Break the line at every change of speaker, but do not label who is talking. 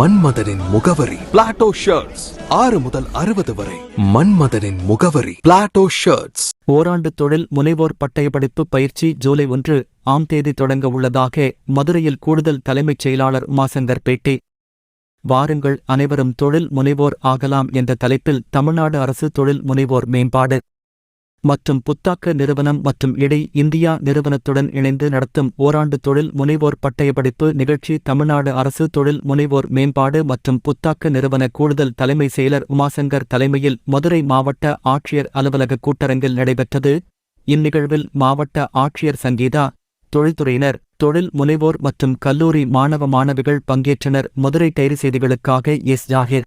மன்மதனின் முகவரி. Plato shirts ஆறு முதல் அறுபது வரை. மன்மதனின் முகவரி. பிளாட்டோ ஷர்ட்ஸ்
ஓராண்டு தொழில் முனைவோர் பட்டயப்படிப்பு பயிற்சி ஜூலை ஒன்று ஆம் தேதி தொடங்க உள்ளதாக மதுரையில் கூடுதல் தலைமைச் செயலாளர் உமாசங்கர் பேட்டி. வாருங்கள் அனைவரும் தொழில் முனைவோர் ஆகலாம் என்ற தலைப்பில் தமிழ்நாடு அரசு தொழில் முனைவோர் மேம்பாடு. மற்றும் புத்தாக்க நிறுவனம் மற்றும் இடை இந்தியா நிறுவனத்துடன் இணைந்து நடத்தும் ஓராண்டு தொழில் முனைவோர் பட்டயப்படிப்பு நிகழ்ச்சி தமிழ்நாடு அரசு தொழில் முனைவோர் மேம்பாடு மற்றும் புத்தாக்க நிறுவன கூடுதல் தலைமை செயலர் உமாசங்கர் தலைமையில் மதுரை மாவட்ட ஆட்சியர் அலுவலக கூட்டரங்கில் நடைபெற்றது. இந்நிகழ்வில் மாவட்ட ஆட்சியர் சங்கீதா தொழில்துறையினர் தொழில் முனைவோர் மற்றும் கல்லூரி மாணவ மாணவிகள் பங்கேற்றனர். மதுரை டைரி செய்திகளுக்காக எஸ். ஜாகிர்.